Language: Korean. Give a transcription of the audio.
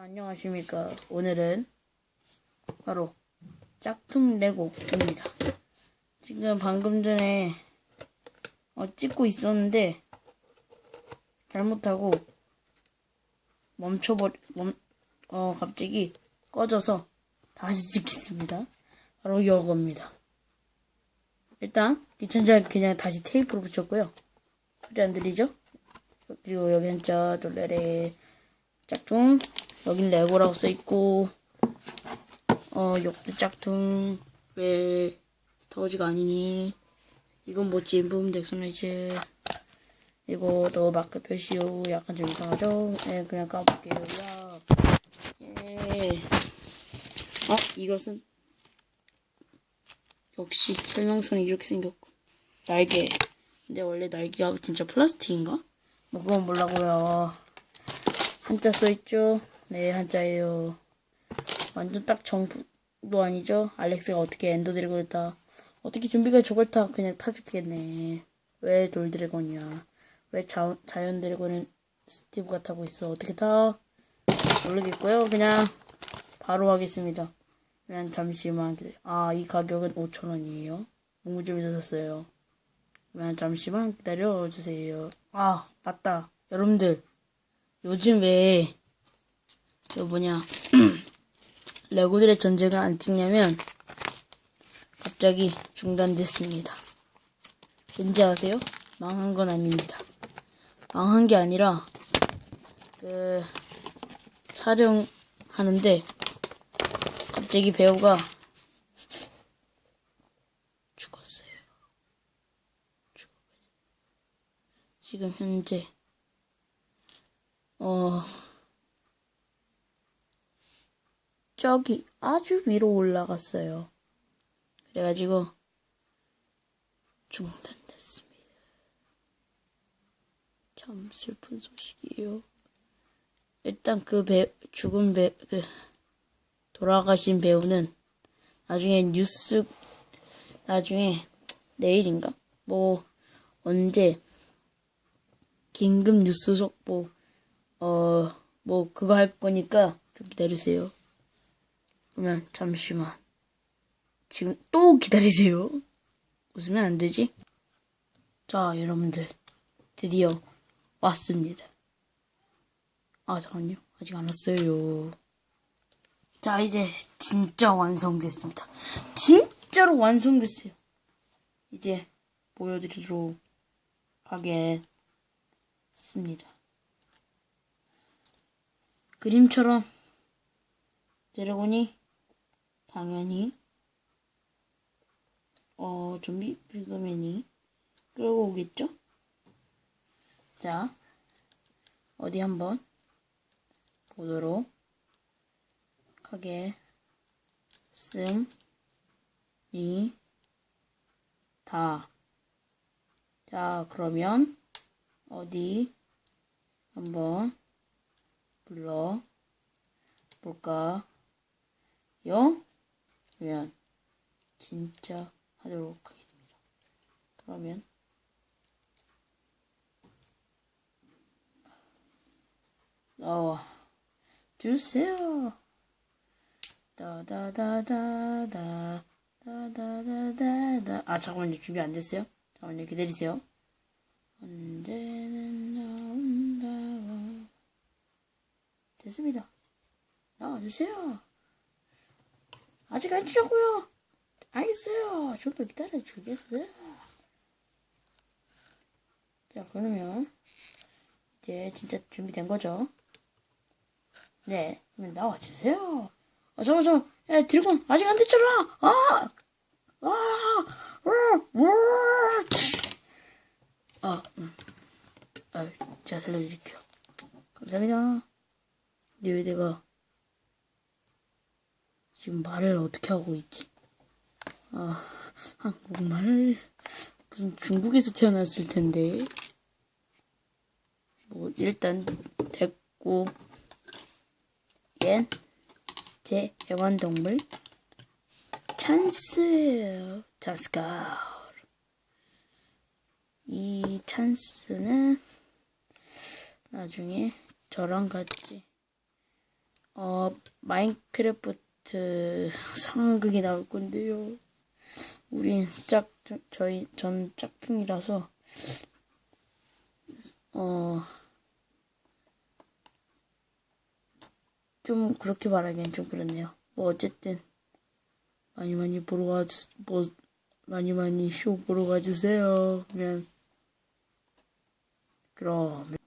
안녕하십니까. 오늘은 바로 짝퉁 레고입니다. 지금 방금 전에 어, 찍고 있었는데 잘못하고 멈춰버리, 멈, 어, 갑자기 꺼져서 다시 찍겠습니다. 바로 이거입니다. 일단 뒷천장 그냥 다시 테이프로 붙였고요. 소리 안 들리죠? 그리고 여기 한자 돌레레 짝퉁 여긴 레고라고 써있고 어 욕도 짝퉁. 왜 스타워즈가 아니니? 이건 뭐지 부분 덱스너이즈. 그리고 또 마크 표시요. 약간 좀 이상하죠? 네 그냥 까볼게요. 야. 예. 어 이것은? 역시 설명서는 이렇게 생겼고. 날개. 근데 원래 날개가 진짜 플라스틱인가? 뭐 그건 몰라고요. 한자 써있죠? 네, 한자예요. 완전 딱 정도 아니죠? 알렉스가 어떻게 엔더 드래곤을 타? 어떻게 준비가 저걸 타? 그냥 타죽겠네. 왜 돌 드래곤이야? 왜 자, 자연 드래곤은 스티브가 타고 있어? 어떻게 타? 모르겠고요. 그냥 바로 하겠습니다. 그냥 잠시만 기다려. 아, 이 가격은 5,000원이에요. 문구점에서 샀어요. 그냥 잠시만 기다려주세요. 아, 맞다. 여러분들. 요즘 왜, 그 뭐냐, 레고들의 전쟁을 안 찍냐면, 갑자기 중단됐습니다. 왠지 아세요? 망한 건 아닙니다. 망한 게 아니라, 그, 촬영하는데, 갑자기 배우가 죽었어요. 지금 현재, 어, 저기 아주 위로 올라갔어요. 그래가지고 중단됐습니다. 참 슬픈 소식이에요. 일단 그 배, 죽은 배, 그, 돌아가신 배우는 나중에 뉴스, 나중에 내일인가? 뭐, 언제, 긴급 뉴스 속보, 어, 뭐, 그거 할 거니까 좀 기다리세요. 그러면, 잠시만. 지금 또 기다리세요. 웃으면 안 되지? 자, 여러분들. 드디어 왔습니다. 아, 잠깐요. 아직 안 왔어요. 자, 이제 진짜 완성됐습니다. 진짜로 완성됐어요. 이제 보여드리도록 하겠습니다. 그림처럼 드래곤이 당연히 어 좀비 브리그맨이 끌고 오겠죠? 자 어디 한번 보도록 하겠습니다. 자 그러면 어디 한번 불러 볼까요? 그러면 진짜 하도록 하겠습니다. 그러면 나와 주세요. 다다다다다 다다다다다 아 잠깐만요 준비 안 됐어요? 잠깐만요 기다리세요. 언제는 나온다고 됐습니다. 나와주세요. 아직 안 치라고요. 알겠어요. 좀 더 기다려 주겠어요. 자, 그러면 이제 진짜 준비된 거죠? 네, 그러면 나와 주세요. 아, 잠깐, 잠깐, 야, 드래곤 아직 안 됐잖아. 아, 아, 아, 음, 아, 제가 살려드릴게요. 감사합니다. 근데 왜 내가 지금 말을 어떻게 하고 있지? 아, 한국말 무슨 중국에서 태어났을 텐데. 뭐 일단 됐고 얜제 애완동물 찬스 자스카 이 찬스는 나중에 저랑 같이 어, 마인크래프트 상극이 나올 건데요. 우린 짝, 저- 저희, 전 짝퉁이라서, 어, 좀 그렇게 말하기엔 좀 그렇네요. 뭐, 어쨌든, 많이 많이 보러 와주, 뭐, 많이 많이 쇼 보러 와주세요. 그러면, 그럼.